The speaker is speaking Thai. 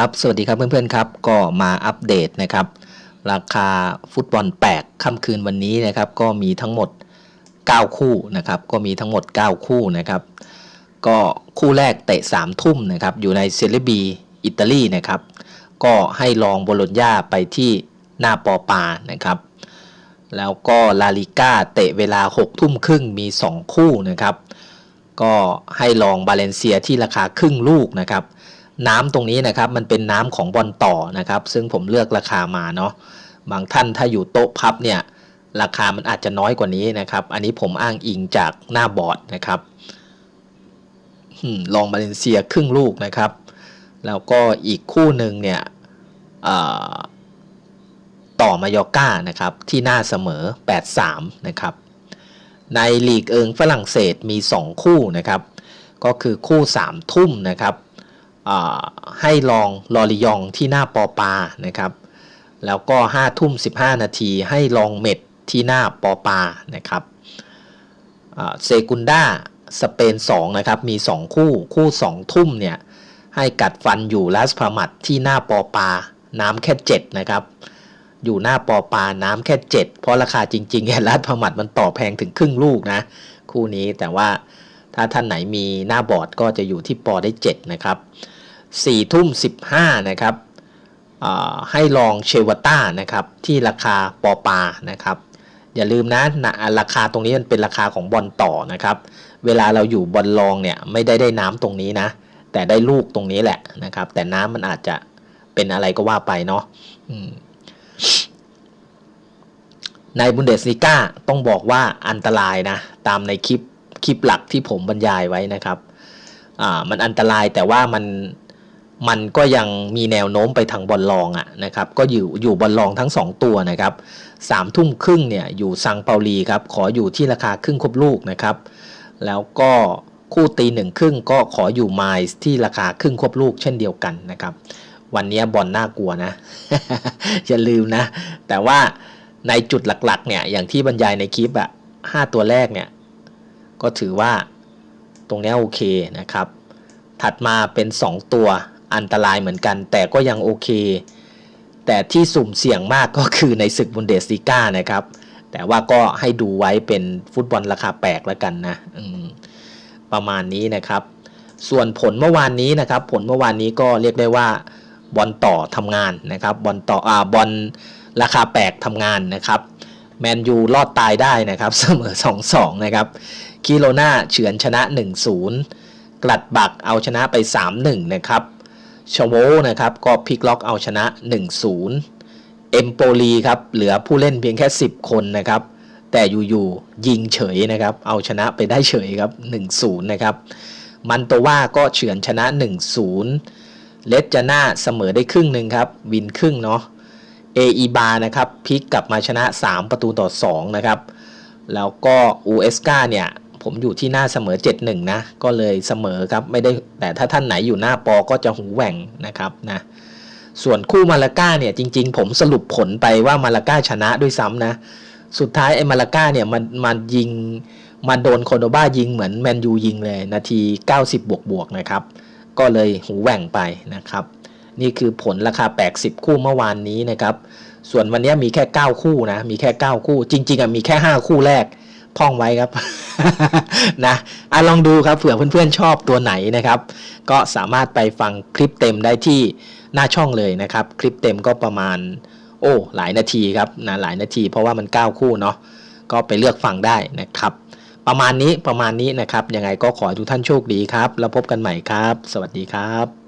ครับ สวัสดีครับเพื่อนๆครับ ก็มาอัปเดตนะครับ ราคาฟุตบอลแปลกค่ำคืนวันนี้นะครับ ก็มีทั้งหมด 9 คู่นะครับ ก็มีทั้งหมด 9 คู่นะครับ ก็คู่แรกเตะ3ทุ่มนะครับ อยู่ในเซเลบีอิตาลีนะครับ ก็ให้ลองโบโลญญาไปที่หน้าปอปานะครับ แล้วก็ลาลิก้าเตะเวลา 6 ทุ่มครึ่งมี 2 คู่นะครับ ก็ให้ลองบาเลนเซียที่ราคาครึ่งลูกนะครับ น้ำตรงนี้นะครับมันเป็นน้ำของบอลต่อนะครับ ซึ่งผมเลือกราคามาเนาะบางท่านถ้าอยู่โต๊ะพับเนี่ยราคามันอาจจะน้อยกว่านี้นะครับ อันนี้ผมอ้างอิงจากหน้าบอร์ดนะครับลองบาเลนเซียครึ่งลูกนะครับ แล้วก็อีกคู่หนึ่งเนี่ยต่อมายอก้านะครับที่หน้าเสมอ 8-3 นะครับ ในลีกเอิงฝรั่งเศสมี 2 คู่นะครับ ก็คือคู่ 3 ทุ่มนะครับ ให้ลองลอริยองที่หน้าปอปานะครับ แล้วก็5ทุ่ม15 นาทีให้ลองเม็ดที่หน้าปอปานะครับเซกุนดาสเปน2นะครับมี 2 คู่คู่ 2 ทุ่มเนี่ยให้กัดฟันอยู่ลาสพามัดที่หน้าปอปา น้ำแค่ 7 นะครับ อยู่หน้าปอปาน้ำแค่ 7 เพราะราคาจริงๆเนี่ยลาสพามัดมันต่อแพงถึงครึ่งลูกนะ คู่นี้แต่ว่าถ้าท่านไหนมีหน้าบอร์ดก็จะอยู่ที่ปอได้ 7 นะครับ 4ทุ่ม15นะครับให้ลองเชวต้านะครับที่ราคาปอปานะครับอย่าลืมนะนะราคาตรงนี้มันเป็นราคาของบอลต่อนะครับ เวลาเราอยู่บอลลองเนี่ยไม่ได้ได้น้ำตรงนี้นะ แต่ได้ลูกตรงนี้แหละนะครับ แต่น้ำมันอาจจะเป็นอะไรก็ว่าไปเนาะในบุนเดสลิก้าต้องบอกว่าอันตรายนะ ตามในคลิปคลิปหลักที่ผมบรรยายไว้นะครับ อ่ามันอันตรายแต่ว่ามัน มันก็ยังมีแนวโน้มไปทางบอลลองอะนะครับก็อยู่อยู่บอลลองทั้ง 2 ตัวนะครับสามทุ่มครึ่งเนี่ยอยู่ซังเปาลีครับขออยู่ที่ราคาครึ่งครบลูกนะครับแล้วก็คู่ตีหนึ่งครึ่งก็ขออยู่ไมล์ที่ราคาครึ่งควบลูกเช่นเดียวกันนะครับ วันนี้บอลน่ากลัวนะ อย่าลืมนะ แต่ว่าในจุดหลักๆเนี่ยอย่างที่บรรยายในคลิปอะห้าตัวแรกเนี่ย ก็ถือว่าตรงนี้โอเคนะครับ ถัดมาเป็น 2 ตัว อันตรายเหมือนกัน แต่ก็ยังโอเค แต่ที่สุ่มเสี่ยงมากก็คือในศึกบุนเดสลิก้านะครับ แต่ว่าก็ให้ดูไว้เป็นฟุตบอลราคาแปลกแล้วกันนะประมาณนี้นะครับ ส่วนผลเมื่อวานนี้นะครับ ผลเมื่อวานนี้ก็เรียกได้ว่าบอลต่อทำงานนะครับบอลต่ออ่าบอลราคาแปลกทำงานนะครับแมนยูรอดตายได้นะครับ เสมอ 2-2 นะครับคิโลนาเฉือนชนะ 1-0 กลัดบักเอาชนะไป 3-1 นะครับ ชโวนะครับก็พลิกล็อกเอาชนะ 1-0 เอมโปลีครับเหลือผู้เล่นเพียงแค่ 10 คนนะครับ แต่อยู่ๆยิงเฉยนะครับ เอาชนะไปได้เฉยครับ 1-0 นะครับมันโตว่าก็เฉือนชนะ 1-0 เลสจาน่าเสมอได้ครึ่งหนึ่งครับ วินครึ่งเนาะเออีบานะครับพลิกกลับมาชนะ 3 ประตูต่อ 2 นะครับ แล้วก็อูเอสกาเนี่ย ผมอยู่ที่หน้าเสมอ 7-1 นะ ก็เลยเสมอครับไม่ได้แต่ถ้าท่านไหนอยู่หน้าปอก็จะหูแหว่งนะครับนะส่วนคู่มาลาก้าเนี่ยจริง ๆ ผมสรุปผลไปว่ามาลาก้าชนะด้วยซ้ำนะ สุดท้ายไอ้มาลาก้าเนี่ยมันมันยิงมาโดนโคโดบ้ายิงเหมือนแมนยูยิงเลยนาที 90 บวกบวกนะครับ ก็เลยหูแหว่งไปนะครับ นี่คือผลราคา 80 คู่เมื่อวานนี้นะครับ ส่วนวันนี้มีแค่ 9 คู่นะ มีแค่ 9 คู่ จริง ๆอะมีแค่ 5 คู่แรก ท่องไว้ครับ นะอะลองดูครับเผื่อเพื่อนๆชอบตัวไหนนะครับ ก็สามารถไปฟังคลิปเต็มได้ที่หน้าช่องเลยนะครับ คลิปเต็มก็ประมาณ โอ้หลายนาทีครับนะหลายนาที เพราะว่ามัน 9 คู่เนาะก็ไปเลือกฟังได้นะครับ ประมาณนี้ประมาณนี้นะครับยังไงก็ขอให้ทุกท่านโชคดีครับ แล้วพบกันใหม่ครับ สวัสดีครับ